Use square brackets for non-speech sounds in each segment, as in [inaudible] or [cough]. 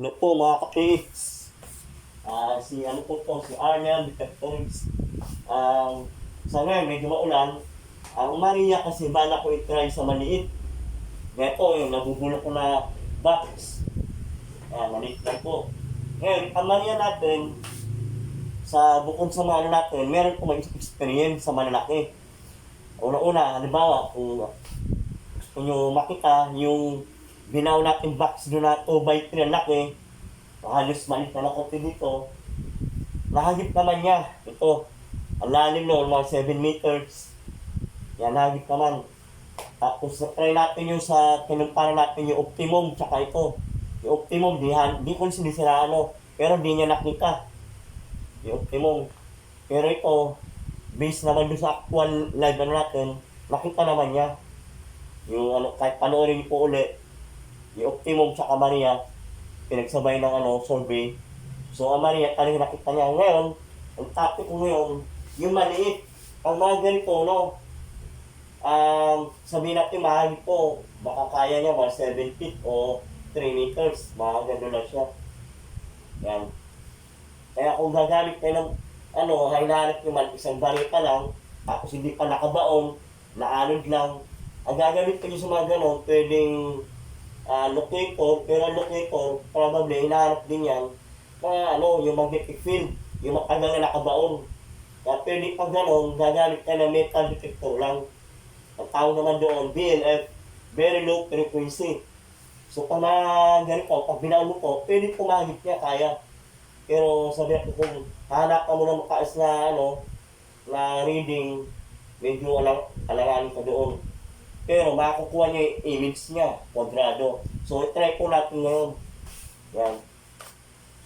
Ano po mga kapits? Ah, si ano po po, si Arnel Detectives. Um, sa ngayon, medyo maulan. Ang Maria kasi bala ko i-try sa maliit. Ito, yung nabubulok ko na box. Ah, maliit lang po. Ngayon, ang Maria natin, sa bukod sa mga natin, meron po may experience sa malalaki. Una-una, halimbawa, kung gusto nyo makita yung binaw natin box doon na 2 by 3 ang laki, halos maliit na lakote dito, nahagip naman niya. Ito, ang lalim noon, mga 7 meters. Yan, nahagip naman. Tapos, try natin yung sa, kinumpara natin yung optimum, tsaka ito. Yung optimum, di, di ko sinisira ano, pero di niya nakita. Yung optimum. Pero ito, based naman doon sa actual live ano natin, nakita naman niya. Yung ano, kahit panoorin niyo po ulit, yung optimum sa Maria, pinagsabay ng ano, survey. So, ang Maria, talaga nakita niya. Ngayon, ang topic ko ngayon, yung maliit. Ang mga ganito, no? Um, sabihin natin, mahal po, baka kaya niya mga 7 feet o 3 meters. Mga gano'n lang siya. Yan. Kaya kung gagamit kayo ng, ano, hinahanap nyo man, isang baril pa lang, tapos hindi pa nakabaon, naanod lang, ang gagamit kayo sa mga gano'n, pwedeng ah locator, pero ang locator, probably, hinahanap din yan, mga ano, yung magnetic field, yung matagal na nakabaon. Kaya pwede pag gano'n, gagamit ka ng metal detector lang. Ang tawag naman doon, BLF, very low frequency. So pag mga ganito, pag binaon mo po, pwede pumahit niya, kaya. Pero sabi ko kung hanap ka mo ng mataas na ano, na reading, medyo alang, alanganin ka doon. Pero makukuha niya yung image niya, kwadrado. So, try po natin ngayon. Yan.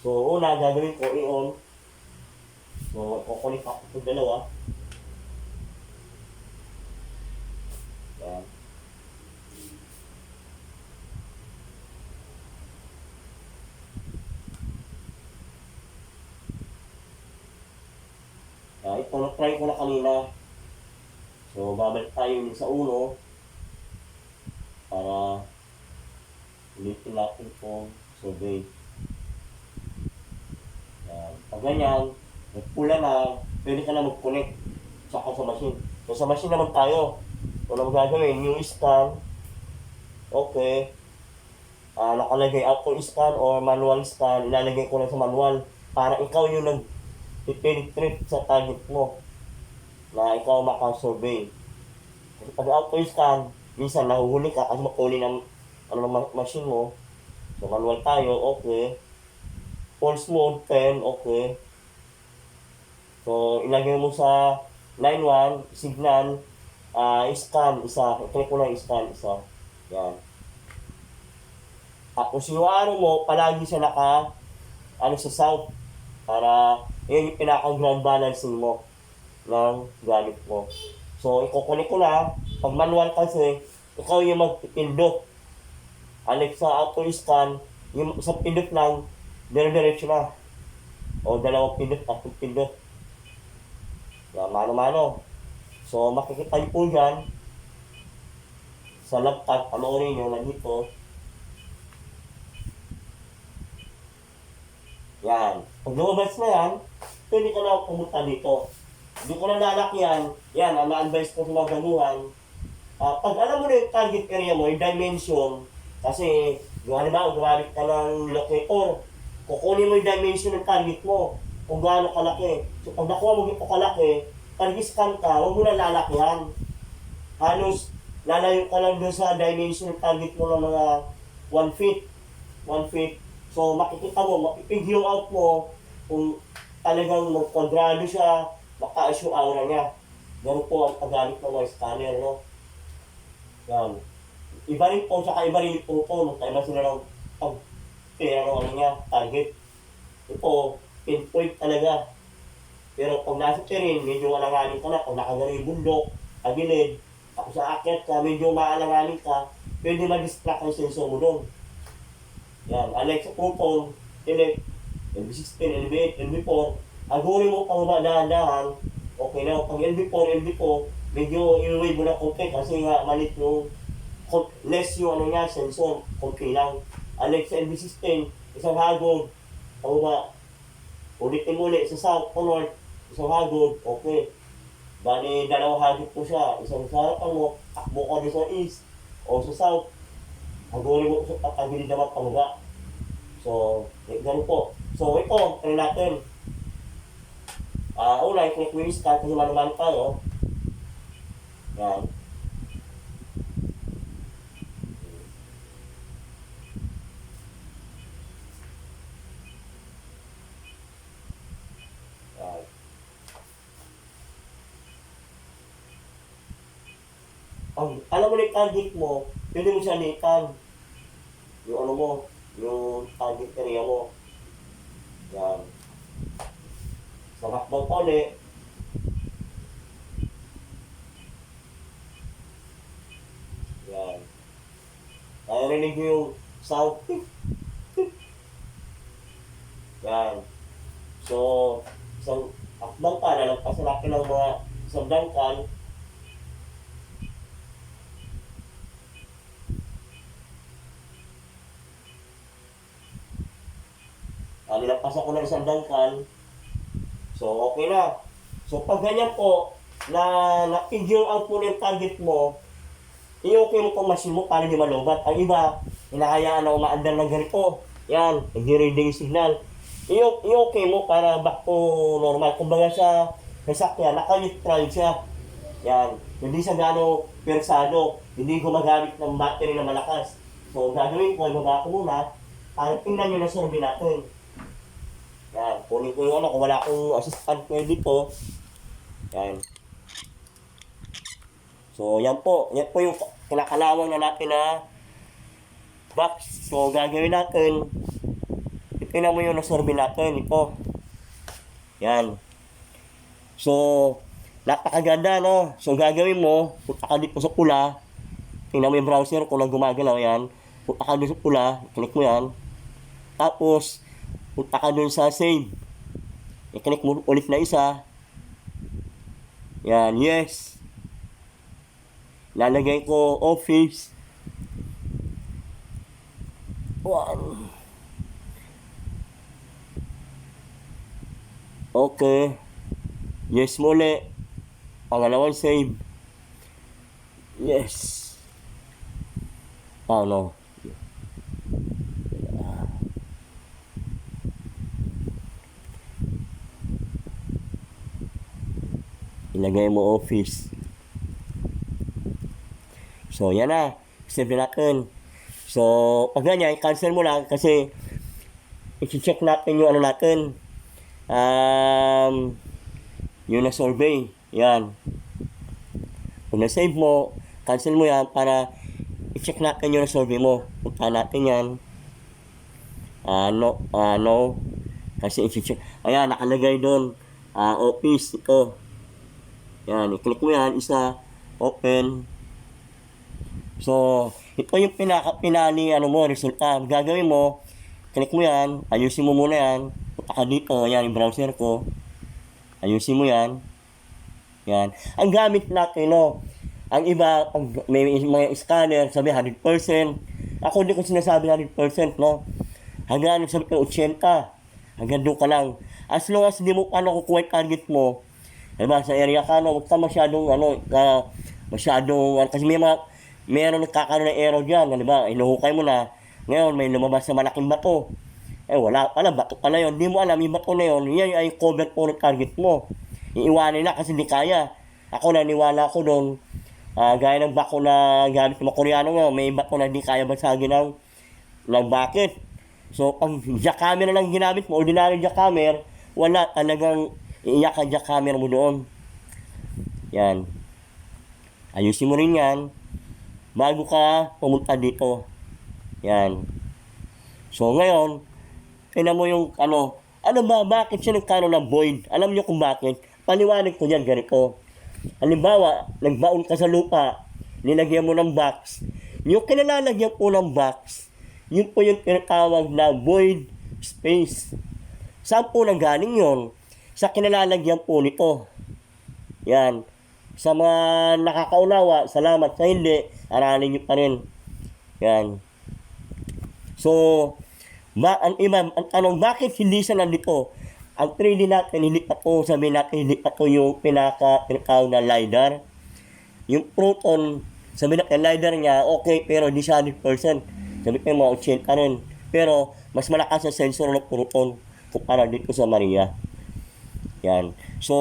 So, una, gagawin ko, i-on. So, kukunik ako ito dalawa. Yan. Ah, ito na-try ko na kanina. So, babalik tayo sa uno para ulitin natin itong survey. Yan. Pag ganyan, nagpula na, pwede ka na mag-connect saka sa machine. So, sa machine naman tayo. Kung ano gagawin, yung scan, okay. Ah, nakalagay auto scan or manual scan, ilalagay ko lang sa manual para ikaw yung nag penetrate sa target mo na ikaw makasurvey. Kasi pag auto scan, minsan nahuhuli ka kasi makuli ng ano ng ma- machine mo. So manual tayo, okay. Pulse mode 10, okay. So ilagay mo sa line 1, signal, ah scan, isa. Ito ko lang scan, isa. Yan. Tapos yung araw mo, palagi siya naka, ano sa south. Para, yun yung pinaka-ground balancing mo ng gamit mo. So, ikukunik ko na. Pag manual kasi, ikaw yung magpipindot. Alexa auto scan, yung isang pindot lang, dire-diretso na. O dalawang pindot, tatlong pindot. Yan, mano-mano. So, makikita niyo po dyan, sa laptop, panoorin nyo, nandito, Yan. Pag lumabas na yan, pwede ka na pumunta dito. Hindi ko na lalakyan. Yan, ang na-advise ko sa mga ganuhan. Ah, pag alam mo na yung target area mo, yung dimension, kasi, yung halimbawa, gumamit ka ng locator, kukunin mo yung dimension ng target mo, kung gaano kalaki. So, pag nakuha mo ito kalaki, pag scan ka, huwag mo na lalakyan. Halos, lalayo ka lang doon sa dimension ng target mo ng mga 1 feet. 1 feet. So, makikita mo, mapipig yung out mo kung talagang magkwadrado siya, makaas yung aura niya. Ganun po ang paggamit ng mga scanner, no? Yan. Iba rin po, saka iba rin po po, magkaiba sila ng pag ng ano niya, target. Ito, pinpoint talaga. Pero pag nasa terrain, medyo alanganin ka na. Pag nakagano yung bundok, tagilid, tapos sa akyat ka, medyo maalanganin ka, pwede ma-distract ang sensor mo doon. Yan, Alexa Pupong, Elect, LB16, LB8, LB4, agurin mo pang dahan-dahan, okay na. Pag LB4, LB4, medyo i-wave mo na konti kasi nga malit yung less yung ano niya, sensor, konti lang. Alexa LB16, isang hagod, o ba, ulitin ulit sa south o north, isang hagod, okay. Bali, dalawang hagod po siya, isang sa harapan mo, takbo ka din sa east, o sa south, hagunin mo sa pagkagilid naman pababa. So, eh, ganun po. So, ito, try natin. Ah, una, i-click yung start kasi manuman tayo. Yan. Yan. Ang, alam mo na yung target mo, pwede mo siya litan. Yung ano mo, yung target area mo. Yan. Sa hakbang ulit, Yan. Narinig niyo yung sound. [laughs] Yan. So, isang akbang ka, nalagpas natin ng mga isang dangkan. Ah, nilagpas ako ng isang dangkan. So, okay na. So, pag ganyan po, na na-figure out na yung target mo, i-okay mo pang machine mo para di malubat. Ang iba, hinahayaan na umaandar ng ganito. Yan, nag-reading signal. I- i-okay mo para back to normal. Kumbaga sa sasakyan, naka-neutral siya. Yan, hindi siya gano'ng persado. Hindi gumagamit ng battery na malakas. So, gagawin ko, ibaba ko muna, para tingnan nyo na survey natin. Yan, kunin ko yung ano, kung wala akong assistant ko dito. Yan. So, yan po. Yan po yung kinakalawang na natin na box. So, gagawin natin. Tingnan mo yung nasurvey natin. Ito. Yan. So, napakaganda, no? So, gagawin mo, punta ka dito sa pula. Tingnan mo yung browser kung lang gumagalaw yan. Punta ka dito sa pula. Click mo yan. Tapos, punta ka dun sa save. I-click mo ulit na isa. Yan, yes. Lalagay ko office. One. Okay. Yes muli. Pangalawang save. Yes. Ano? Ilagay mo office. So, yan na. Save na natin. So, pag ganyan, cancel mo lang kasi i-check natin yung ano natin. Um, yung na-survey. Yan. Kung na-save mo, cancel mo yan para i-check natin yung na-survey mo. Punta natin yan. Ah, no, ah, no. Kasi i-check. Ayan, nakalagay doon. Ah, office, ito. Yan, i-click mo yan, isa, open. So, ito yung pinaka, pinali, ano mo, resulta. Ang Gagawin mo, click mo yan, ayusin mo muna yan. Punta ka dito, yan yung browser ko. Ayusin mo yan. Yan. Ang gamit natin, no, ang iba, pag may mga scanner, sabi 100%. Ako hindi ko sinasabi 100%, no. Hanggang sabi ko 80. Hanggang doon ka lang. As long as hindi mo ano kukuha yung target mo, Diba, sa area ka, no, huwag ka masyadong, ano, ka, masyadong, ano, kasi may mga, meron nagkakaroon ng error dyan, di ba, inuhukay mo na, ngayon, may lumabas na malaking bato. Eh, wala pala, bato pala yun. Di mo alam, yung bato na yun, yan ay cover po ng target mo. Iiwanin na kasi di kaya. Ako naniwala ko doon, ah gaya ng bako na gamit ng mga Koreano nga, may bato na di kaya basagin ng, ng bucket. So, pag jackhammer lang ginamit mo, ordinary jackhammer, wala talagang iiyak ang jackhammer mo doon. Yan. Ayusin mo rin yan bago ka pumunta dito. Yan. So, ngayon, tingnan mo yung ano, ano ba, bakit siya nagkaroon ng void? Alam niyo kung bakit? Paliwanag ko dyan, ganito. Halimbawa, nagbaon ka sa lupa, nilagyan mo ng box. Yung kinalalagyan po ng box, yun po yung tinatawag na void space. Saan po nanggaling yun? Sa kinalalagyan po nito. Yan. Sa mga nakakaunawa, salamat. Sa hindi, aralin nyo pa rin. Yan. So, Ma, ang iba, ang tanong, bakit hindi siya nandito? Ang 3D natin, hindi pa po, sabi natin, hindi pa po yung pinaka, pinakawag na LiDAR. Yung proton, sabi natin, LiDAR niya, okay, pero hindi siya 100%. Sabi ko, mga 80 rin. Pero, mas malakas ang sensor ng proton kumpara dito sa Maria. Yan. So,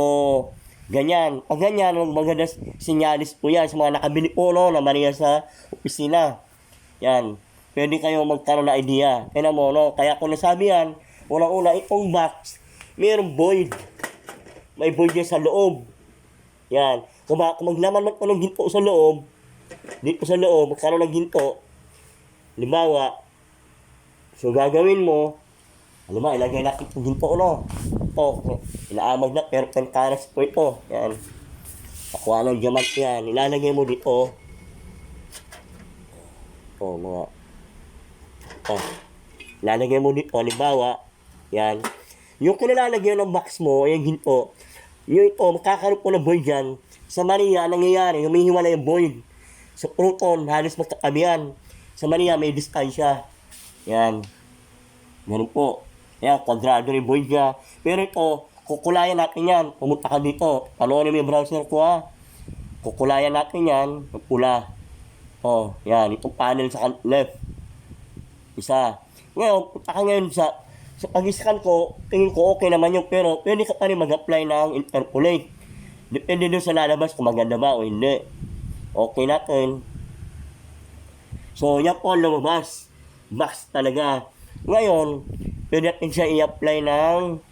ganyan. Pag ganyan, ang maganda sinyalis po yan sa mga nakabili no, na Maria sa opisina. Yan. Pwede kayo magkaroon ng idea. Kaya mo, no? Kaya kung nasabi yan, unang-una, itong box, mayroong void. May void yan sa loob. Yan. Kung, ba, kung maglaman man ng ginto sa loob, dito sa loob, magkaroon ng ginto, limbawa, so gagawin mo, alam mo, ilagay natin itong ginto, no? Ito, inaamag na, pero penkaras po ito. Yan. Pakuha ng diamant yan. Ilalagay mo dito. Ito, mga Oh. Lalagay mo dito, halimbawa, yan. Yung kinilalagay ng box mo, yung ginto, yung ito, makakaroon po ng void yan. Sa Maria, ang nangyayari, humihiwala yung void. Sa proton, halos magkatabi yan. Sa Maria, may distansya. Yan. Ganun po. Yan, kwadrado yung void niya. Pero ito, kukulayan natin yan. Pumunta ka dito. Panoorin mo yung browser ko ha. Kukulayan natin yan. Pula. Oh, yan. Itong panel sa left. Isa. Ngayon, punta ka ngayon sa sa pag-scan ko, tingin ko okay naman yung pero pwede ka pa rin mag-apply ng interpolate. Depende dun sa lalabas kung maganda ba o hindi. Okay natin. So, yan po lumabas. Box talaga. Ngayon, pwede natin siya i-apply ng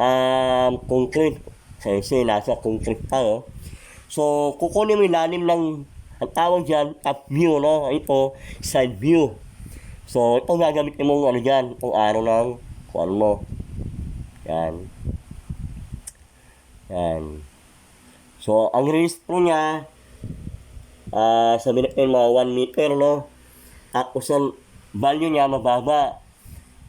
um, concrete. Kasi nasa concrete tayo. So, kukunin mo yung lalim ng ang tawag dyan, top view, no? Ito, side view. So, ito gagamitin mo ano dyan, itong araw ng kuwan mo. Yan. Yan. So, ang release po niya, ah sabi natin mga 1 meter, no? Tapos ang value niya mababa.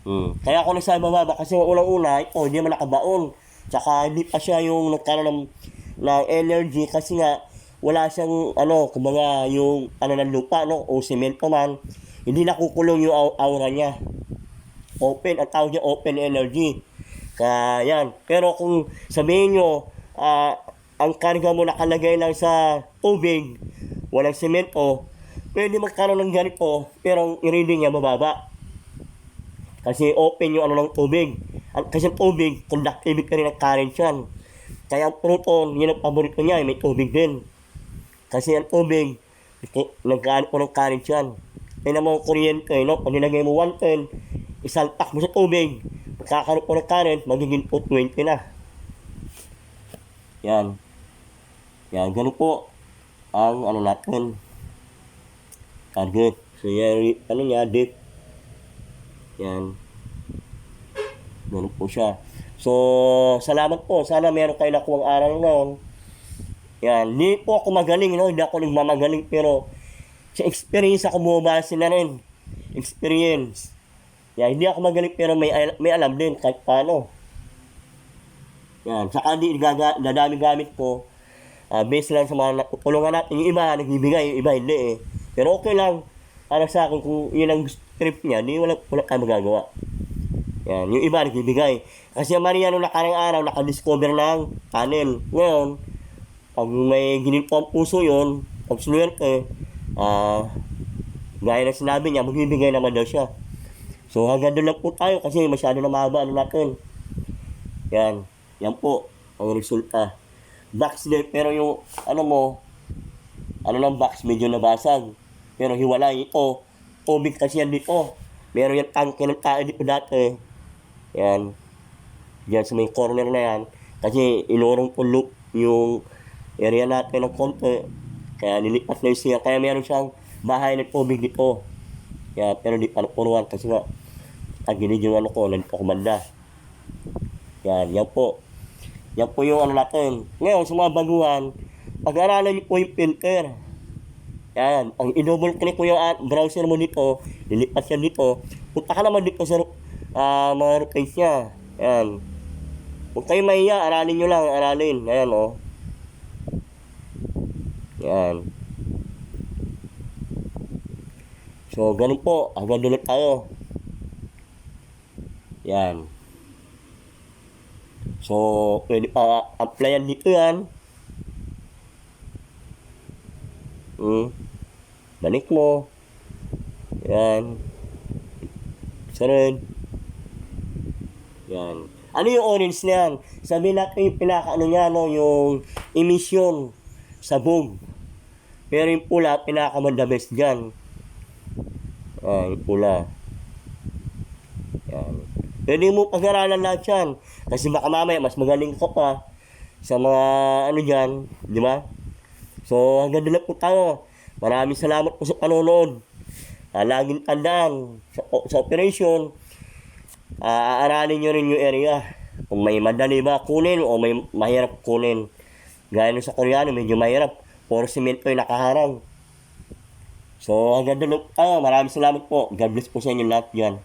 Hmm. Kaya ako nagsabi mababa kasi unang-una, ito, hindi man nakabaon. Tsaka hindi pa siya yung nagkaroon ng, ng energy kasi nga, wala siyang, ano, kumbaga, yung, ano ng lupa, no? O semento man, hindi nakukulong yung au- aura niya. Open, ang tawag niya open energy. Kaya yan. Pero kung sabihin nyo, ah, ang karga mo nakalagay lang sa tubig, walang semento, pwede magkaroon ng ganito, pero ang i-reading niya mababa. Kasi open yung ano ng tubig. Ang, kasi ang tubig, conductivity ka rin ng current yan. Kaya ang proton, yun ang paborito niya, may tubig din. Kasi ang tubig, nagkaan po ng current yan. Kaya mo kuryente, no? Pag nilagay mo 110, isaltak mo sa tubig, magkakaroon po ng current, magiging 220 na. Yan. Yan, ganun po ang ano natin. Target. So, yan, ano niya, dip. Yan. Ganun po siya. So, salamat po. Sana meron kayo nakuha aral ngayon. Yan. Hindi po ako magaling, no? Hindi ako nagmamagaling, pero sa experience ako bumabase na rin. Experience. Yan. Hindi ako magaling, pero may, may alam din kahit paano. Yan. Saka di gaga, dadami gamit ko. Ah, based lang sa mga natutulungan natin. Yung iba, nagbibigay. Yung iba, hindi eh. Pero okay lang. Para sa akin, kung yun ang trip niya, di wala, wala tayo magagawa. Yan. Yung iba, nagbibigay. Kasi ang Maria nung nakarang araw, nakadiscover ng panel. Ngayon, pag may ginilpo ang puso yun, pag swerte, ah, gaya ng sinabi niya, magbibigay naman daw siya. So hanggang doon lang po tayo kasi masyado na mahaba ano natin. Yan. Yan po ang resulta. Box din, pero yung ano mo, ano ng box, medyo nabasag. Pero hiwalay ito. Tubig kasi yan dito. Meron yung tangke ng tayo dito dati. Yan. Diyan sa may corner na yan. Kasi inurong po loop yung area natin ng konti. Kaya nilipat na yung siya. Kaya meron siyang bahay ng tubig dito. Kaya, pero di pa napuruan kasi nga tagilid yung ano ko, nandito ko banda. Yan, yan po. Yan po yung ano natin. Ngayon, sa mga baguhan, pag-aralan niyo po yung filter. Yan, ang i-double click mo yung browser mo dito, lilipat siya dito, punta ka naman dito sa ah, mga page niya. Yan. Huwag kayo mahiya, aralin nyo lang, aralin. Ayan, oh. Yan. So, ganun po. Hanggang doon tayo. Yan. So, pwede pa applyan dito yan. Hmm. Balik mo. Yan. Rin. Yan. Ano yung orange na yan? Sabi natin yung pinaka ano niya, no, yung emission sa boom. Pero yung pula, pinakamadamis dyan. Ah, yung pula. Yan. Pwede mo pag-aralan lahat yan. Kasi baka mamaya mas magaling ka pa sa mga ano dyan, di ba? So, hanggang na po tayo. Maraming salamat po sa panonood. Ah, laging tandaan sa, sa operation, ah, aaralin nyo rin yung area. Kung may madali ba kunin o may mahirap kunin. Gaya sa Koreano, medyo mahirap. Puro simento yung nakaharang. So, hanggang doon tayo. Maraming salamat po. God bless po sa inyo lahat dyan.